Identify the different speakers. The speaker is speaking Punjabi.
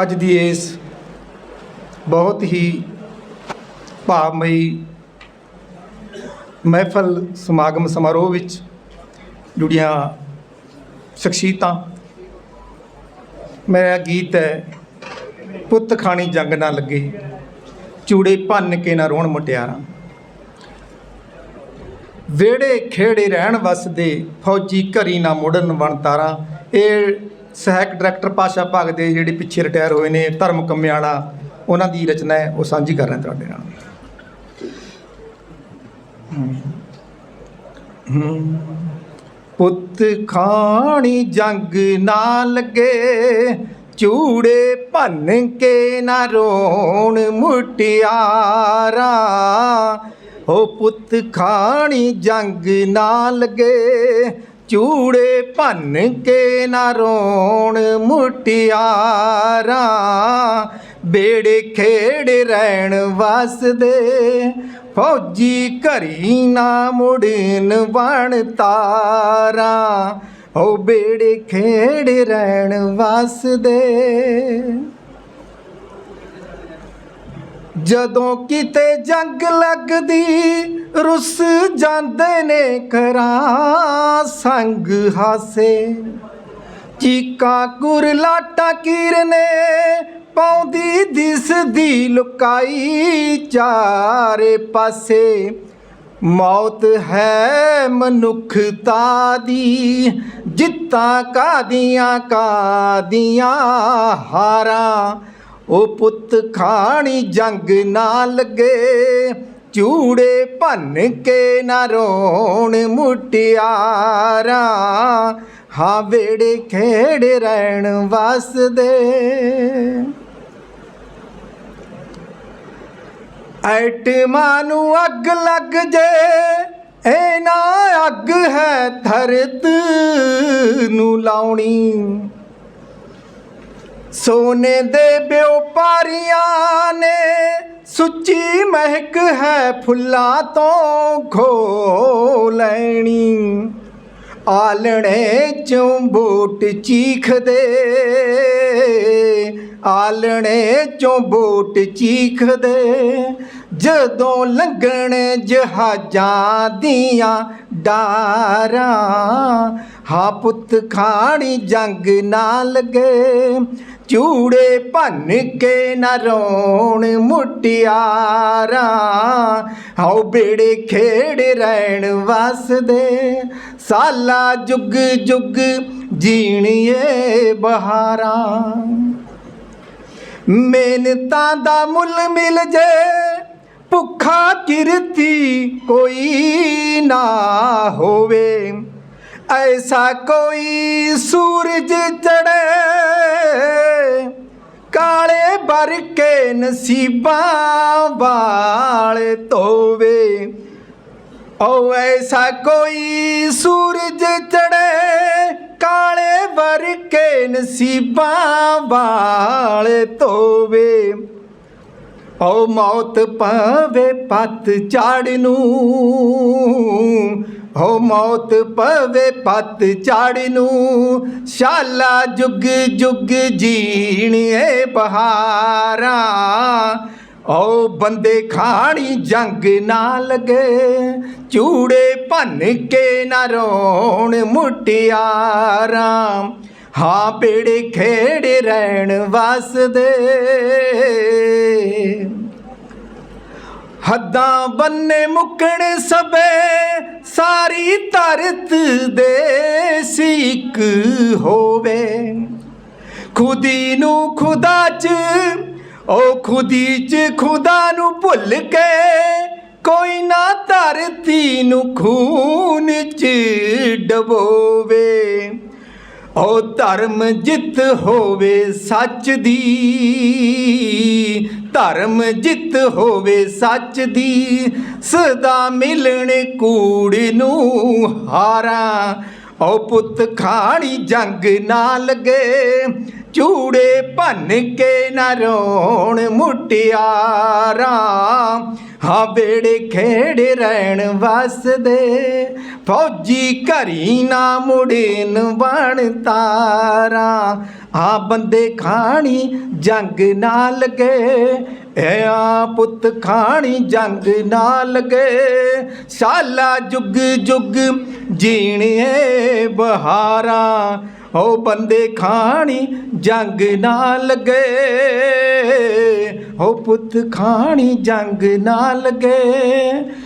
Speaker 1: ਅੱਜ ਦੀ ਇਸ ਬਹੁਤ ਹੀ ਭਾਵਮਈ ਮਹਿਫਲ ਸਮਾਗਮ ਸਮਾਰੋਹ ਵਿੱਚ ਜੁੜੀਆਂ ਸ਼ਖਸੀਅਤਾਂ, ਮੇਰਾ ਗੀਤ ਹੈ, ਪੁੱਤ ਖਾਣੀ ਜੰਗ ਨਾ ਲੱਗੇ, ਚੂੜੇ ਭੰਨ ਕੇ ਨਾ ਰੋਣ ਮੁਟਿਆਰਾਂ। ਵੇੜੇ ਖੇੜੇ ਰਹਿਣ ਵਸਦੇ, ਫੌਜੀ ਘਰੀ ਨਾ ਮੁੜਨ ਵਣਤਾਰਾ ਇਹ ਸਹਾਇਕ ਡਾਇਰੈਕਟਰ ਪਾਸ਼ਾ ਭਾਗ ਦੇ ਜਿਹੜੇ ਪਿੱਛੇ ਰਿਟਾਇਰ ਹੋਏ ਨੇ ਧਰਮ ਕੰਮੇ ਵਾਲਾ, ਉਹਨਾਂ ਦੀ ਰਚਨਾ ਹੈ, ਉਹ ਸਾਂਝੀ ਕਰ ਰਹੇ ਤੁਹਾਡੇ ਨਾਲ। ਪੁੱਤ ਖਾਣੀ ਜੰਗ ਨਾ ਲੱਗੇ, ਚੂੜੇ ਭੰਨ ਕੇ ਨਾ ਰੋਣ ਮੁਟਿਆਰਾ। ਹੋ ਪੁੱਤ ਖਾਣੀ ਜੰਗ ਨਾ ਲੱਗੇ ਚੂੜੇ ਭੰਨ ਕੇ ਨਾ ਰੋਣ ਮੁਟਿਆਰਾ। ਬੇੜੇ ਖੇੜ ਰਹਿਣ ਵਸਦੇ, ਫੌਜੀ ਘਰੀ ਨਾ ਮੁੜਨ ਬਣ ਤਾਰਾਂ। ਹੋ ਬੇੜੇ ਖੇੜ ਰਹਿਣ ਵਸਦੇ। ਜਦੋਂ ਕਿਤੇ ਜੰਗ ਲੱਗਦੀ, ਰੁੱਸ ਜਾਂਦੇ ਨੇ ਕਰਾਂ ਸੰਗ ਹਾਸੇ। ਚੀਕਾਂ, ਕੁਰਲਾਟਾ, ਕੀਰਨੇ ਪਾਉਂਦੀ ਦਿਸਦੀ ਲੁਕਾਈ ਚਾਰੇ ਪਾਸੇ। ਮੌਤ ਹੈ ਮਨੁੱਖਤਾ ਦੀ, ਜਿੱਤਾਂ ਕਾਦੀਆਂ ਕਾਦੀਆਂ ਹਾਰਾਂ। ਉਹ ਪੁੱਤ ਖਾਣੀ ਜੰਗ ਨਾ ਲੱਗੇ, ਚੂੜੇ ਭੰਨ ਕੇ ਨਾ ਰੋਣ ਮੁਟਿਆਰਾ, ਹਾਂ ਵੇੜੇ ਖੇੜ ਰਹਿਣ ਵਸਦੇ। ਐਟਮਾਂ ਨੂੰ ਅੱਗ ਲੱਗ ਜੇ, ਇਹ ਨਾ ਅੱਗ ਹੈ ਧਰਤ ਨੂੰ ਲਾਉਣੀ। ਸੋਨੇ ਦੇ ਵਿਉਪਾਰੀਆਂ ਨੇ ਸੁੱਚੀ ਮਹਿਕ ਹੈ ਫੁੱਲਾਂ ਤੋਂ ਖੋ ਲੈਣੀ। ਆਲਣੇ ਚੋਂ ਬੂਟ ਚੀਖਦੇ ਆਲਣੇ ਚੋਂ ਬੂਟ ਚੀਖਦੇ। ਜਦੋਂ ਲੰਘਣ ਜਹਾਜ਼ਾਂ ਦੀਆਂ ਡਾਰਾਂ ਹਾਂ ਪੁੱਤ ਖਾਣੀ ਜੰਗ ਨਾ ਲੱਗੇ, ਚੂੜੇ ਭੰਨ ਕੇ ਨਾ ਰੋਣ ਮੁਟਿਆਰਾ। ਹਾਉ ਬੇੜੇ ਖੇੜ ਰਹਿਣ ਵਸਦੇ, ਸਾਲਾ ਜੁਗ ਜੁਗ ਜੀਣੀਏ ਬਹਾਰਾਂ। ਮਿਹਨਤਾਂ ਦਾ ਮੁੱਲ ਮਿਲ ਜੇ, ਭੁੱਖਾ ਕਿਰਤੀ ਕੋਈ ਨਾ ਹੋਵੇ। ਐਸਾ ਕੋਈ ਸੂਰਜ ਚੜੇ ਕਾਲੇ ਬਰ ਕੇ ਨਸੀਬਾਂ ਵਾਲੇ ਧੋਵੇ ਓ ਐਸਾ ਕੋਈ ਸੂਰਜ ਚੜੇ ਕਾਲੇ ਵਰ ਕੇ ਨਸੀਬਾਂ ਵਾਲੇ ਧੋਵੇ ਓ ਮੌਤ ਪਾਵੇ ਪੱਤ ਝਾੜ ਨੂੰ ਹੋ ਮੌਤ ਪਵੇ ਪੱਤ ਝਾੜ ਨੂੰ, ਸ਼ਾਲਾ ਜੁਗ ਜੁਗ ਜੀਣੀਏ ਬਹਾਰਾਂ। ਓ ਬੰਦੇ ਖਾਣੀ ਜੰਗ ਨਾ ਲਗੇ, ਚੂੜੇ ਭੰਨ ਕੇ ਨਾ ਰੋਣ ਮੁਟਿਆਰਾਂ। ਹਾਂ ਪੇੜੇ ਖੇੜ ਰਹਿਣ ਵਸਦੇ। ਹੱਦਾਂ ਬੰਨੇ ਮੁੱਕਣ ਸਬੇ ਸਾਰੀ ਧਰਤ ਦੇ ਸਿੱਕ ਹੋਵੇ। ਖੁਦੀ ਨੂੰ ਖੁਦਾ ਚ ਉਹ ਖੁਦੀ ਚ ਖੁਦਾ ਨੂੰ ਭੁੱਲ ਕੇ, ਕੋਈ ਨਾ ਧਰਤੀ ਨੂੰ ਖੂਨ ਚ ਡਬੋਵੇ। ਓ ਧਰਮ ਜਿੱਤ ਹੋਵੇ ਸੱਚ ਦੀ ਧਰਮ ਜਿੱਤ ਹੋਵੇ ਸੱਚ ਦੀ, ਸਦਾ ਮਿਲਣ ਕੂੜ ਨੂੰ ਹਾਰਾਂ। ਓ ਪੁੱਤ ਖਾਣੀ ਜੰਗ ਨਾ ਲੱਗੇ, ਚੂੜੇ ਭੰਨ ਕੇ ਨਾ ਰੋਣ ਮੁਟਿਆਰਾਂ। ਹਾਂ ਬੇੜੇ ਖੇੜ ਰਹਿਣ ਵਸਦੇ, ਫੌਜੀ ਘਰੀ ਨਾ ਮੁੜਨ ਬਣ ਤਾਰਾਂ। ਹਾਂ ਬੰਦੇ ਖਾਣੀ ਜੰਗ ਨਾ ਲਗੇ, ਐ ਆ ਪੁੱਤ ਖਾਣੀ ਜੰਗ ਨਾ ਲਗੇ। ਸਾਲਾ ਜੁਗ ਜੁਗ ਜੀਣੀਏ ਬਹਾਰਾਂ, ਹੋ ਬੰਦੇ ਖਾਣੀ ਜੰਗ ਨਾ ਲਗੇ। ਹੋ ਪੁੱਤ ਖਾਣੀ ਜੰਗ ਨਾ ਲਗੇ।